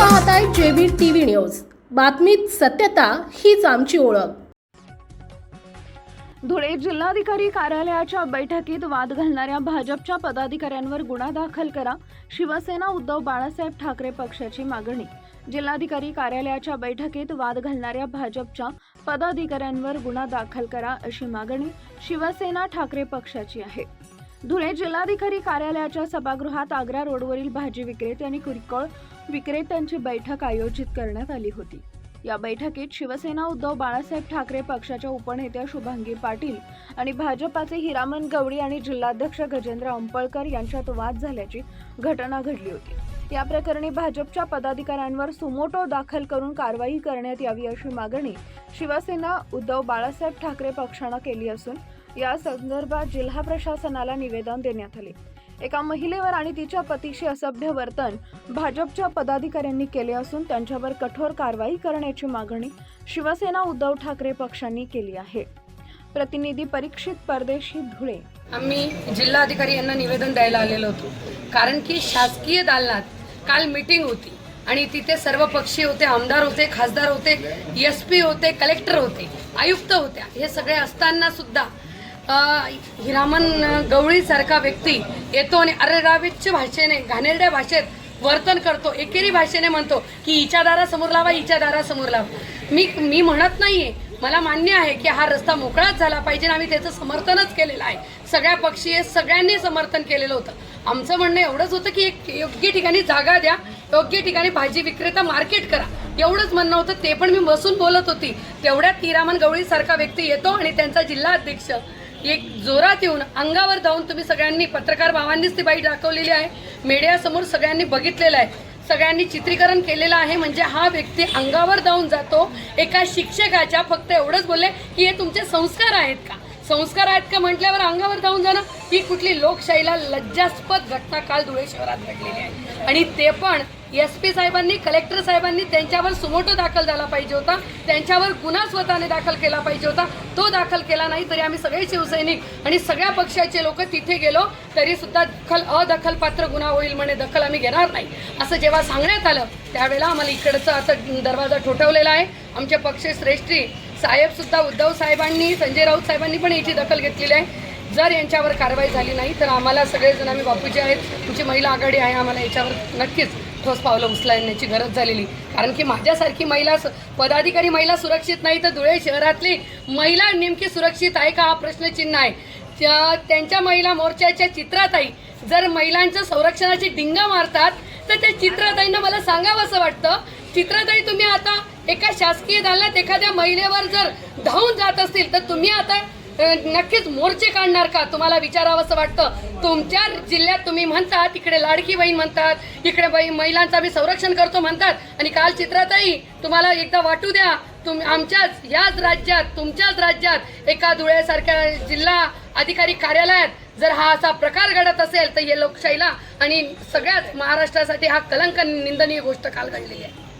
पाहताय JB TV news. बातमीत सत्यता हीच आमची ओळख. धुळे जिल्हाधिकारी कार्यालयाच्या बैठकीत वाद घालणाऱ्या भाजपच्या पदाधिकाऱ्यांवर गुन्हा दाखल करा शिवसेना उद्धव बाळासाहेब ठाकरे पक्षाची मागणी. जिल्हाधिकारी कार्यालयाच्या बैठकीत वाद घालणाऱ्या भाजपच्या पदाधिकाऱ्यांवर गुन्हा दाखल करा अशी मागणी शिवसेना ठाकरे पक्षाची आहे. धुळे जिल्हाधिकारी कार्यालयाच्या सभागृहात आग्रा रोडवरील भाजी विक्रेते आणि किरकोळ विक्रेत्यांची बैठक आयोजित करण्यात आली होती. या बैठकीत शिवसेना उद्धव बाळासाहेब ठाकरे पक्षाच्या उपनेत्या शुभांगी पाटील आणि भाजपाचे हिरामन गवळी आणि जिल्हाध्यक्ष गजेंद्र अंपळकर यांच्यात वाद झाल्याची घटना घडली होती. या प्रकरणी भाजपच्या पदाधिकाऱ्यांवर सुमोटो दाखल करून कारवाई करण्यात यावी अशी मागणी शिवसेना उद्धव बाळासाहेब ठाकरे पक्षानं केली असून या संदर्भात जिल्हा प्रशासनाला निवेदन देण्यात आले. एका महिलेवर आणि तिच्या पतीशी असभ्य वर्तन भाजपच्या पदाधिकाऱ्यांनी केले असून त्यांच्यावर कठोर कारवाई करण्याची मागणी शिवसेना उद्धव ठाकरे पक्षांनी केली आहे. प्रतिनिधी परीक्षित परदेशी धुळे. आम्ही जिल्हाधिकारी यांना निवेदन द्यायला आलेलो होतो. कारण की शासकीय दालनात काल मीटिंग होती आणि तिथे सर्व पक्षी होते आमदार होते खासदार होते एस पी होते कलेक्टर होते आयुक्त होत्या. हे सगळे असताना सुद्धा हिरामन गवळीसारखा व्यक्ती येतो आणि अरेरावीच्या भाषेने घाणेरड्या भाषेत वर्तन करतो. एकेरी भाषेने म्हणतो की हिच्या दारासमोर लावा हिच्या दारासमोर लावा. मी मी म्हणत नाहीये. मला मान्य आहे की हा रस्ता मोकळाच झाला पाहिजे आणि आम्ही त्याचं समर्थनच केलेलं आहे. सगळ्या पक्षी सगळ्यांनी समर्थन केलेलं होतं. आमचं म्हणणं एवढंच होतं की एक योग्य ठिकाणी जागा द्या योग्य ठिकाणी भाजी विक्रेता मार्केट करा. एवढंच म्हणणं होतं ते पण मी बसून बोलत होती. तेवढ्यात हिरामन गवळीसारखा व्यक्ती येतो आणि त्यांचा जिल्हा अध्यक्ष एक जोरात येऊन अंगावर जाऊन तुम्ही सगळ्यांनी पत्रकार भावांनीच ती बाई दाखवलेली आहे. मीडियासमोर सगळ्यांनी बघितलेलं आहे. सगळ्यांनी चित्रीकरण केलेलं आहे म्हणजे हा व्यक्ती अंगावर जाऊन जातो. एका शिक्षकाच्या फक्त एवढंच बोलले की हे तुमचे संस्कार आहेत का? संस्कार आहेत का? म्हटल्यावर अंगावर जाऊन जाणं ही कुठली लोकशाहीला लज्जास्पद घटना काल धुळे शहरात घडलेली आहे. आणि ते पण एस पी साहेबांनी कलेक्टर साहेबांनी त्यांच्यावर सुमोटो दाखल झाला पाहिजे होता. त्यांच्यावर गुन्हा स्वतःने दाखल केला पाहिजे होता. तो दाखल केला नाही तरी आम्ही सगळे शिवसैनिक आणि सगळ्या पक्षाचे लोक तिथे गेलो तरी सुद्धा दखल अदखलपात्र गुन्हा होईल म्हणे दखल आम्ही घेणार नाही. असं जेव्हा सांगण्यात आलं त्यावेळेला आम्हाला इकडचं आता दरवाजा ठोठवलेला आहे. आमचे पक्ष श्रेष्ठी साहेबसुद्धा उद्धव साहेबांनी संजय राऊत साहेबांनी पण याची दखल घेतलेली आहे. जर यांच्यावर कारवाई झाली नाही तर आम्हाला सगळेजण आम्ही बापूचे आहेत तुमची महिला आघाडी आहे आम्हाला याच्यावर नक्कीच ठोस पावलं उचलण्याची गरज झालेली. कारण की माझ्यासारखी महिला स- पदाधिकारी महिला सुरक्षित नाही तर धुळे शहरातली महिला नेमकी सुरक्षित आहे का? हा प्रश्नचिन्ह आहे. त्या- त्यांच्या महिला मोर्चाच्या चित्राताई जर महिलांच्या संरक्षणाची डिंगा मारतात तर त्या चित्राताईंना मला सांगावं असं वाटतं चित्राताई तुम्ही आता एका शासकीय दालनात एखाद्या महिलेवर जर धावून जात असतील तर तुम्ही आता नक्कीच मोर्चे काढणार का? तुम्हाला विचारावं असं वाटतं. तुमच्या जिल्ह्यात तुम्ही म्हणतात इकडे लाडकी बहीण म्हणतात इकडे बाई महिलांचं आम्ही संरक्षण करतो म्हणतात. आणि काल चित्रातही तुम्हाला एकदा वाटू द्या तुम आमच्याच याच राज्यात तुमच्याच राज्यात एका धुळ्यासारख्या जिल्हा अधिकारी कार्यालयात जर हा असा प्रकार घडत असेल तर हे लोकशाहीला आणि सगळ्याच महाराष्ट्रासाठी हा कलंक निंदनीय गोष्ट काल घडलेली आहे.